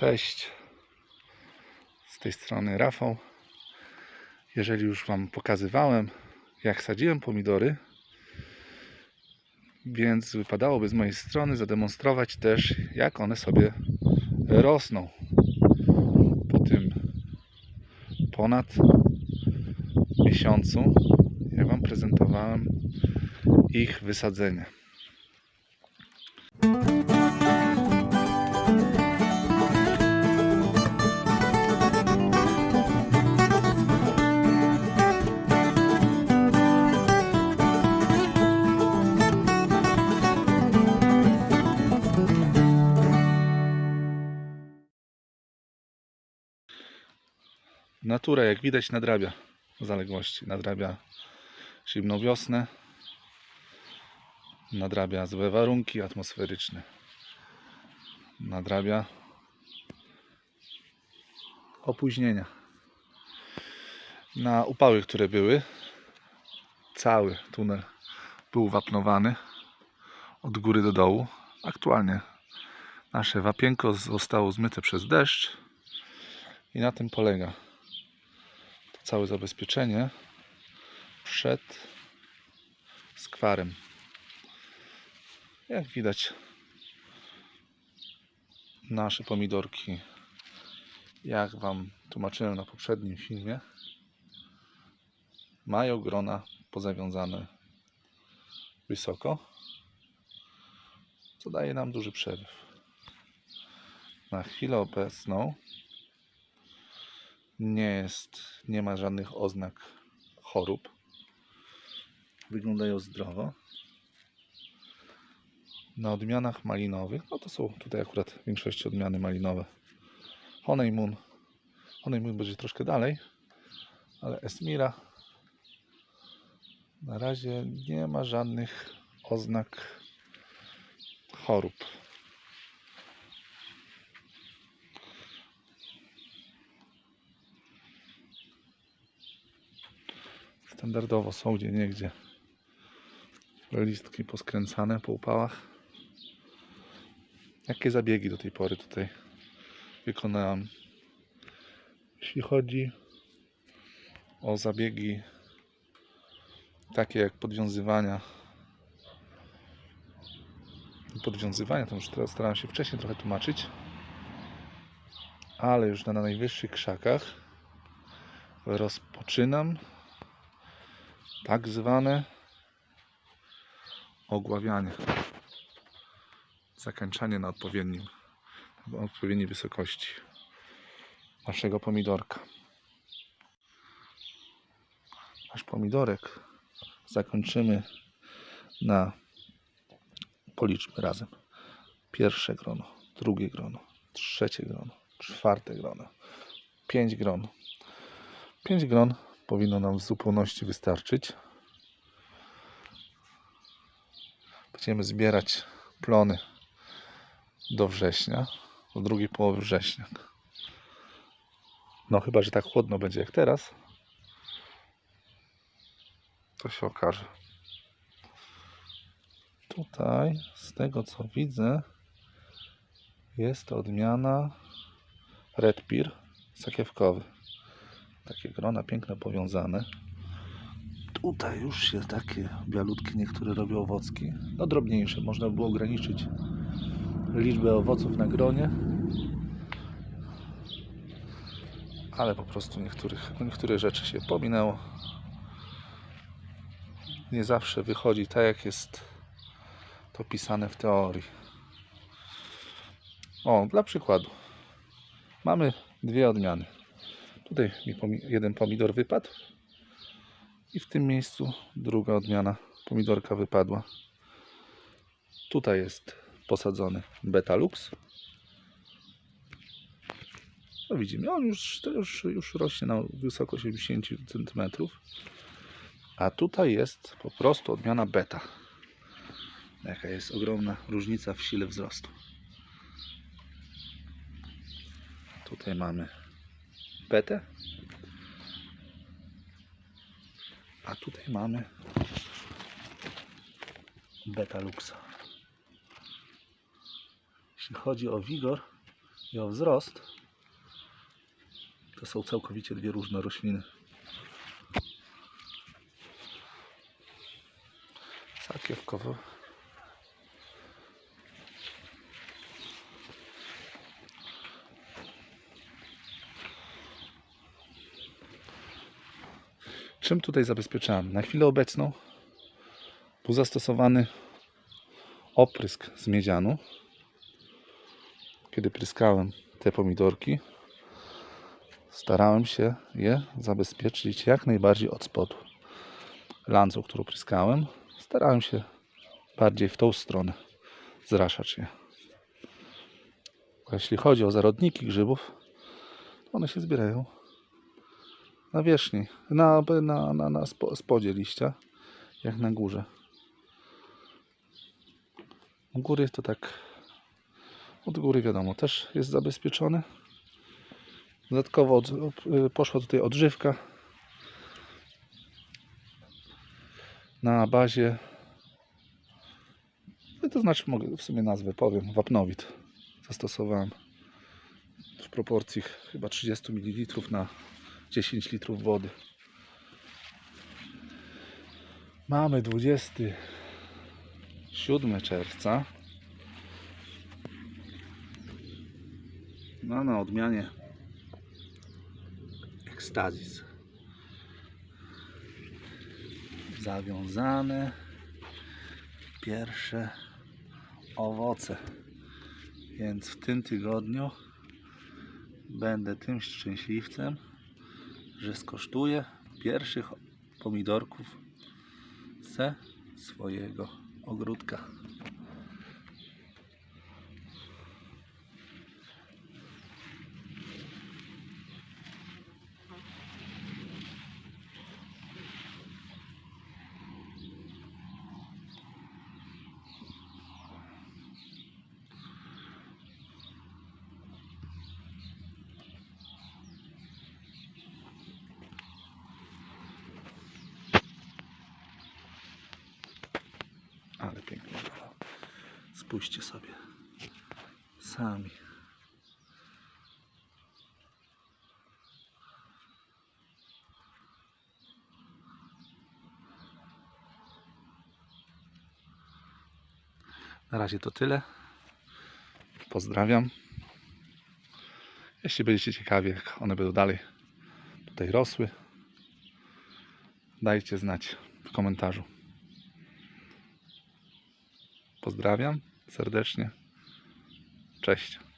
Cześć. Z tej strony Rafał. Jeżeli już Wam pokazywałem, jak sadziłem pomidory, więc wypadałoby z mojej strony zademonstrować też, jak one sobie rosną po tym ponad miesiącu, jak Wam prezentowałem ich wysadzenie. Natura, jak widać, nadrabia zaległości. Nadrabia zimną wiosnę, nadrabia złe warunki atmosferyczne, nadrabia opóźnienia. Na upały, które były, cały tunel był wapnowany od góry do dołu. Aktualnie nasze wapienko zostało zmyte przez deszcz i na tym polega całe zabezpieczenie przed skwarem. Jak widać, nasze pomidorki, jak Wam tłumaczyłem na poprzednim filmie, mają grona pozawiązane wysoko, co daje nam duży przeryw. Na chwilę obecną nie jest, nie ma żadnych oznak chorób. Wyglądają zdrowo. Na odmianach malinowych, no to są tutaj akurat w większości odmiany malinowe. Honeymoon. Honeymoon będzie troszkę dalej, ale Esmira na razie nie ma żadnych oznak chorób. Standardowo są gdzie niegdzie listki poskręcane po upałach. Jakie zabiegi do tej pory tutaj wykonałem? Jeśli chodzi o zabiegi takie jak podwiązywania podwiązywania, to już teraz starałem się wcześniej trochę tłumaczyć ale już na najwyższych krzakach rozpoczynam tak zwane ogławianie. Zakończanie na odpowiednim, odpowiedniej wysokości naszego pomidorka. Nasz pomidorek zakończymy na policzmy razem. Pierwsze grono, drugie grono, trzecie grono, czwarte grono, pięć gron. Pięć gron powinno nam w zupełności wystarczyć. Będziemy zbierać plony do września, do drugiej połowy września. No chyba, że tak chłodno będzie jak teraz, to się okaże. Tutaj, z tego co widzę, jest odmiana Red Pear sakiewkowy takie grona piękne powiązane. Tutaj już się takie bialutkie niektóre robią owocki. No drobniejsze, można by było ograniczyć liczbę owoców na gronie. Ale po prostu niektórych, no niektóre rzeczy się pominęło. Nie zawsze wychodzi tak, jak jest to pisane w teorii. O, dla przykładu. Mamy dwie odmiany. Tutaj mi jeden pomidor wypadł i w tym miejscu druga odmiana pomidorka wypadła. Tutaj jest posadzony Betalux. No widzimy, on już, to już, już rośnie na wysokość 80 cm. A tutaj jest po prostu odmiana beta. Jaka jest ogromna różnica w sile wzrostu. Tutaj mamy betę. A tutaj mamy beta luxa. Jeśli chodzi o wigor, i o wzrost, to są całkowicie dwie różne rośliny. Sakiewkowo. Czym tutaj zabezpieczałem? Na chwilę obecną był zastosowany oprysk z miedzianu. Kiedy pryskałem te pomidorki, starałem się je zabezpieczyć jak najbardziej od spodu. Lancą, którą pryskałem, starałem się bardziej w tą stronę zraszać je. Jeśli chodzi o zarodniki grzybów, one się zbierają na wierzchni, na, na, na, na spo, spodzie liścia, jak na górze. U góry to tak, od góry wiadomo, też jest zabezpieczone. Dodatkowo od, poszła tutaj odżywka. Na bazie, no to znaczy mogę w sumie nazwę powiem, wapnowid zastosowałem. W proporcji chyba 30 ml na 10 litrów wody. Mamy 27 czerwca. No na odmianie ekstazis. Zawiązane pierwsze owoce. Więc w tym tygodniu będę tym szczęśliwcem, że skosztuję pierwszych pomidorków ze swojego ogródka. Ale pięknie było. Spójrzcie sobie. Sami. Na razie to tyle. Pozdrawiam. Jeśli będziecie ciekawi, jak one będą dalej tutaj rosły, dajcie znać w komentarzu. Pozdrawiam serdecznie. Cześć.